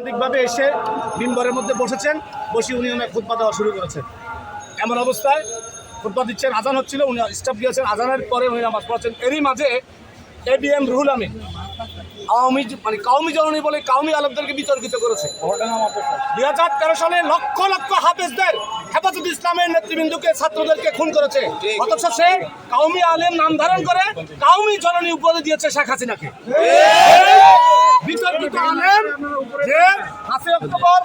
শান্তিকভাবে এসে মিম্বরের মধ্যে বসেছেন, বসে উনি ওনার খুতবা দেওয়া শুরু করেছেন। এমন অবস্থায় খুতবা দিচ্ছেন, আজান হচ্ছিল, উনি স্টাফ দিয়েছেন আজানের পরে উনি নামাজ পড়াচ্ছেন। এরই মাঝে A B M Ruhul Amin, Awami মানে কাউমি জননী বলে কাউমি আলমদেরকে বিতর্কিত করেছে। দুই হাজার তেরো সালে লক্ষ লক্ষ হাফেজদের হেফাজত ইসলামের নেতৃবৃন্দকে, ছাত্রদেরকে খুন করেছে। অথচ সে কাউমি আলেম নাম ধারণ করে কাউমি জননী উপাধি দিয়েছে শেখ হাসিনাকে। বিতর্কিত আলেম যে পাঁচই অক্টোবর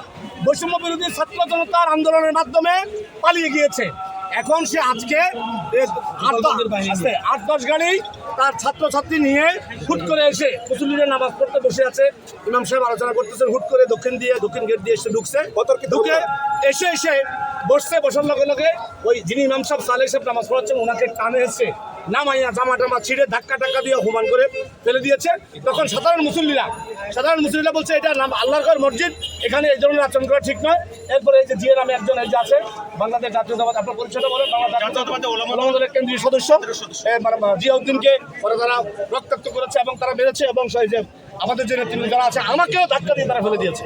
বৈষম্য বিরোধী ছাত্র জনতার আন্দোলনের মাধ্যমে পালিয়ে গিয়েছে। এখন সে আজকে আট দশ- গাড়ি তার ছাত্রছাত্রী নিয়ে হুট করে এসে মুসলিমের নামাজ পড়তে বসে আছে। ইমাম সাহেব আলোচনা করতেছেন হুট করে দক্ষিণ দিয়ে দক্ষিণ গেট দিয়ে এসে ঢুকছে। ঢুকে এসে এসে বসছে বসার লগে লগে ওই যিনি ইমাম সাহেব সালেহ সাহেব নামাজ পড়াচ্ছেন ওনাকে টানে এসছে নামাইয়া জামা টামা ছিঁড়ে ধাক্কা টাক্কা দিয়ে হুমান করে ফেলে দিয়েছে। তখন সাধারণ মুসল্লিরা সাধারণ মুসল্লিরা বলছে এটা নাম আল্লাহর মসজিদ। এখানে এই ধরনের আচরণ করা ঠিক নয়। এরপরে এই যে জিএ নামে একজন এই যে আছে বাংলাদেশ জাতীয়তাবাদ আপনার পরিচয়টা বলেন বাংলাদেশ জাতীয়তাবাদ ওলামা দলের কেন্দ্রীয় সদস্য। জিয়াউদ্দিনকে পরে তারা রক্তাক্ত করেছে এবং তারা মেরেছে এবং সেই যে আমাদের যে নেতৃত্ব যারা আছে, আমাকেও ধাক্কা দিয়ে তারা ফেলে দিয়েছে।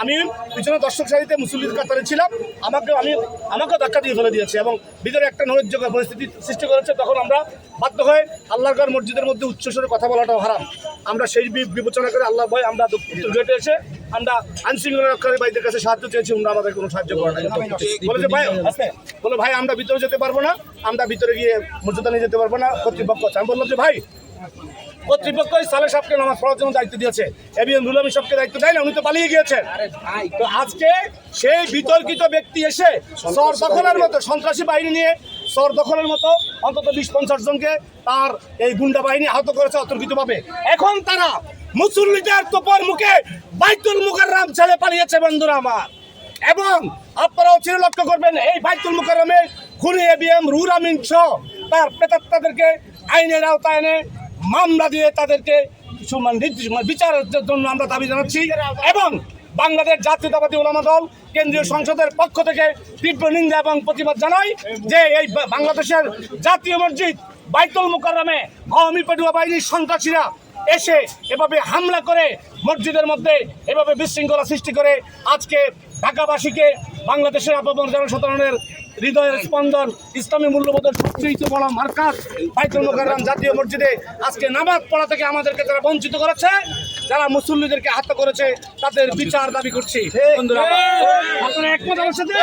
আমি পিছনে দর্শক সারিতে মুসল্লির কাতারে ছিলাম, আমাকেও আমি, আমাকেও ধাক্কা দিয়ে ফেলে দিয়েছে এবং ভিতরে একটা নৈরাজ্য পরিস্থিতি সৃষ্টি করেছে, তখন আমরা বাধ্য হয়ে আল্লাহর মসজিদের মধ্যে উচ্চস্বরে কথা বলাটাও হারাম। আমরা সেই বিবেচনা করে আল্লাহ ভয়, আমরা গেটে এসে আমরা আইনশৃঙ্খলা রক্ষাকারী ভাইদের কাছে সাহায্য চেয়েছি আমরা আমাদের কোনো সাহায্য করে না বলে যে, ভাই বলে, ভাই, আমরা ভিতরে যেতে পারব না, আমরা ভিতরে গিয়ে মর্যাদা নিয়ে যেতে পারব না, কর্তৃপক্ষ আমি বললাম যে, ভাই কর্তৃপক্ষ সালে সাহেবকে নামাজ পড়ার জন্য দায়িত্ব দিয়েছে। এবিএম রুলামি সাহেবকে দায়িত্ব দেয় না উনি তো পালিয়ে গিয়েছেন। তো আজকে সেই বিতর্কিত ব্যক্তি এসে সর দখলের মতো সন্ত্রাসী বাহিনী নিয়ে সর দখলের মতো অন্তত বিশ পঞ্চাশ জনকে তার এই গুন্ডা বাহিনী আহত করেছে অতর্কিতভাবে। এখন তারা মুসল্লিদের তোপর মুখে বাইতুল মুকাররাম ছেড়ে পালিয়েছে বন্ধুরা আমার। এবং আপনারাও চির লক্ষ্য করবেন এই বাইতুল মুকাররমে খুনি এবিএম রুর আমিন সহ তার প্রেতাত্মাদেরকে আইনের আওতায় এনে মামলা দিয়ে তাদেরকে মানে মানে বিচারের জন্য আমরা দাবি জানাচ্ছি এবং বাংলাদেশ জাতীয়তাবাদী ওলামা দল কেন্দ্রীয় সংসদের পক্ষ থেকে তীব্র নিন্দা এবং প্রতিবাদ জানাই যে এই বাংলাদেশের জাতীয় মসজিদ বাইতুল মুকাররমে আওয়ামী পেটুয়া বাহিনীর সন্ত্রাসীরা এসে এভাবে হামলা করে মসজিদের মধ্যে এভাবে বিশৃঙ্খলা সৃষ্টি করে আজকে ঢাকাবাসীকে বাংলাদেশের আপামর জনসাধারণের হৃদয়ের স্পন্দন, ইসলামী মূল্যবোধের সবচেয়ে বড় মার্কাজ, বাইতুল জাতীয় মসজিদে আজকে নামাজ পড়া থেকে আমাদেরকে তারা বঞ্চিত করেছে, যারা মুসল্লিদেরকে হাত করেছে, তাদের বিচার দাবি করছি। বন্ধুরা একমত আমার সাথে?